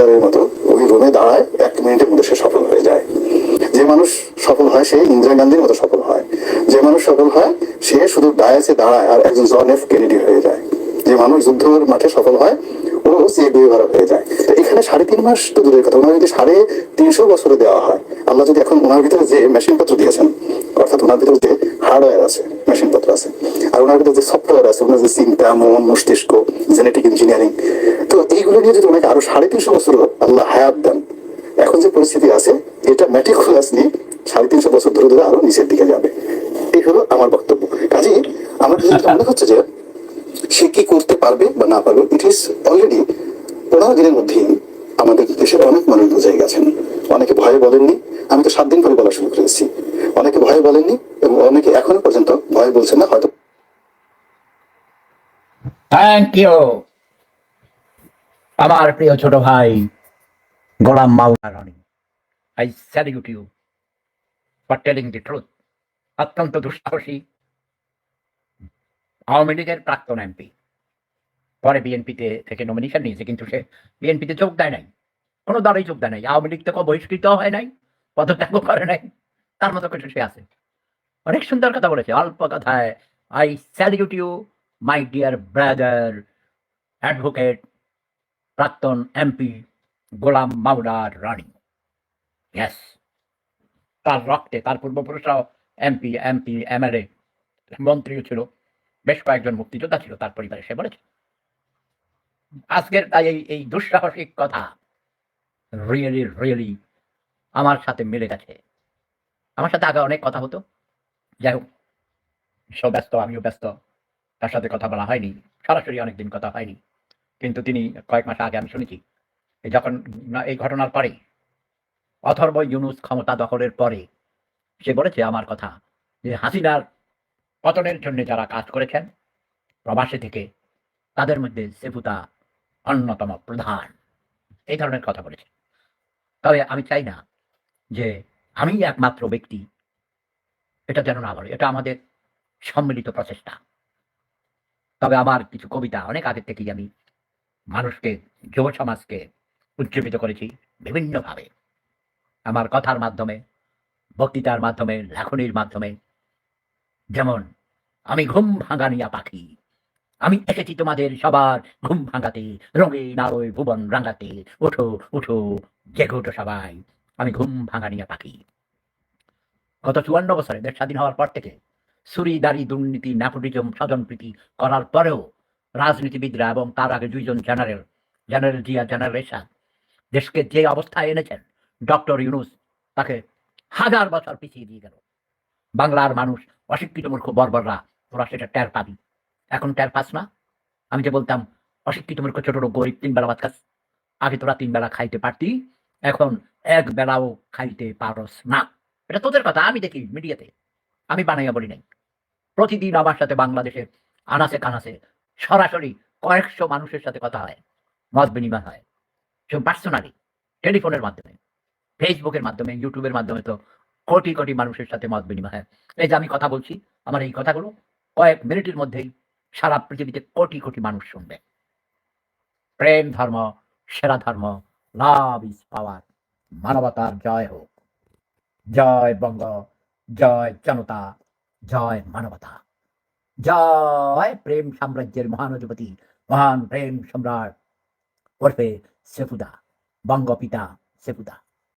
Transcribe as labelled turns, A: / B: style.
A: মতো মাঠে সফল হয়, ও সে গুয়েভারা হয়ে যায়। এখানে সাড়ে তিন মাস তো দূরের কথা, ওনার যদি সাড়ে তিনশো বছরে দেওয়া হয়, আল্লাহ যদি এখন ওনার ভিতরে যে মেশিন পত্র দিয়েছেন, অর্থাৎ ওনার ভিতরে যে হার্ডওয়্যার আছে মেশিন পত্র আছে। আর ওনার ভিতরে যে সফটওয়্যার আছে, ওনার যে চিন্তা মন মস্তিষ্ক জেনেটিক ইঞ্জিনিয়ারিং তো এইগুলো নিয়ে যদি ওনাকে আরও সাড়ে তিনশো বছর আল্লাহ হায়াত দেন, এখন যে পরিস্থিতি আছে, এটা ম্যাটিকুলাসলি সাড়ে তিনশো বছর ধরে ধরে আরও নিচের দিকে যাবে। এই হলো আমার বক্তব্য। কাজে আমার মনে হচ্ছে যে, সে কি করতে পারবে বা না পারবে ইট ইজ অলরেডি পনেরো দিনের মধ্যেই আমাদের দেশের অনেক মানুষ বুঝে গেছেন। অনেকে ভয়ে বলেননি, আমি তো সাত দিন পরে বলা শুরু করেছি। অনেকে ভয়ে বলেননি এবং অনেকে এখনও পর্যন্ত ভয় বলছেন না, হয়তো
B: থ্যাংক ইউ আমার প্রিয় ছোট ভাই, Golam Maola I salute you for telling the truth অত্যন্ত দুঃসাহসী। আওয়ামী লীগের প্রাক্তন এমপি পরে বিএনপিতে থেকে নমিনেশন নিয়েছে, কিন্তু সে বিএনপিতে যোগ দেয় নাই। কোনো দলেই যোগ দেয় নাই। আওয়ামী লীগ থেকে বহিষ্কৃত হয় নাই পদত্যাগ করে নাই। তার মতো কিছু সে আছে। অনেক সুন্দর কথা বলেছে, অল্প কথায়। I salute you my dear brother advocate প্রাক্তন এমপি গোলাম মাওলার রানী। ইয়েস তার রক্তে, তার পূর্বপুরুষরাও এমপি এমপি এমএলএ মন্ত্রীও ছিল, বেশ কয়েকজন মুক্তিযোদ্ধা ছিল, তার পরিবারে সে বলেছে। আজকের তাই এই এই দুঃসাহসিক কথা রিয়েলি রিয়েলি আমার সাথে মিলে গেছে। আমার সাথে আগে অনেক কথা হতো যাই হোক, সব ব্যস্ত, আমিও ব্যস্ত। তার সাথে কথা বলা হয়নি, সরাসরি অনেকদিন কথা হয়নি। কিন্তু তিনি কয়েক মাস আগে আমি শুনেছি যখন এই ঘটনার পরে, অথর্ব ইউনুস ক্ষমতা দখলের পরে, সে বলেছে আমার কথা যে হাসিনার পতনের জন্য যারা কাজ করেছেন, প্রবাসী থেকে, তাদের মধ্যে সেফুতা অন্যতম প্রধান। এই ধরনের কথা বলেছে। তবে আমি চাই না যে আমি একমাত্র ব্যক্তি এটা যেন না বলে, এটা আমাদের সম্মিলিত প্রচেষ্টা। তবে আমার কিছু কবিতা, অনেক আগে থেকেই আমি মানুষকে, যুব সমাজকে উজ্জীবিত করেছি বিভিন্নভাবে। আমার কথার মাধ্যমে, বক্তৃতার মাধ্যমে, লেখনির মাধ্যমে। যেমন, আমি ঘুম ভাঙানিয়া পাখি, আমি এসেছি তোমাদের সবার ঘুম ভাঙাতে, রঙিন আলোয় ভুবন রাঙাতে, ওঠো উঠো জেগে সবাই, আমি ঘুম ভাঙানিয়া পাখি। গত চুয়ান্ন বছরে দেশ স্বাধীন হওয়ার পর থেকে চুরি দাড়ি দুর্নীতি, নেপোটিজম, স্বজনপ্রীতি করার পরেও রাজনীতিবিদরা এবং তার আগে দুইজন general general Zia, general Ershad, দেশকে যে অবস্থায় এনেছেন, ডক্টর ইউনুস তাকে হাজার বছর পিছিয়ে দিয়ে গেল। বাংলার মানুষ, অশিক্ষিত মূর্খ বর্বররা তোরা সেটা টের পাবি। এখন টের পাস না? আমি যে বলতাম, অশিক্ষিত মূর্খ ছোট গরিব, তিন বেলা ভাত আগে তোরা তিন বেলা খাইতে পারতি, এখন এক বেলাও খাইতে পারস না। এটা তোদের কথা, আমি দেখি মিডিয়াতে। আমি বানাইয়া বলি নাই। প্রতিদিন আমার সাথে বাংলাদেশের আনাসে কানাসে, সরাসরি কয়েকশো মানুষের সাথে কথা হয়, মত বিনিময় হয়। সব পার্সোনালি টেলিফোনের মাধ্যমে ফেসবুকের মাধ্যমে ইউটিউবের মাধ্যমে তো কোটি কোটি মানুষের সাথে মত বিনিময় হয়। এই যে আমি কথা বলছি, আমার এই কথাগুলো কয়েক মিনিটের মধ্যেই সারা পৃথিবীতে কোটি কোটি মানুষ শুনবে। প্রেম ধর্ম, সেরা ধর্ম লাভ ইজ পাওয়ার মানবতার জয় হোক। জয় বঙ্গ, জয় জনতা, জয় মানবতা। জয় প্রেম সাম্রাজ্যের মহান অধিপতি মহান প্রেম সম্রাট ওরফে সেফুদা, বঙ্গপিতা সেফুদা।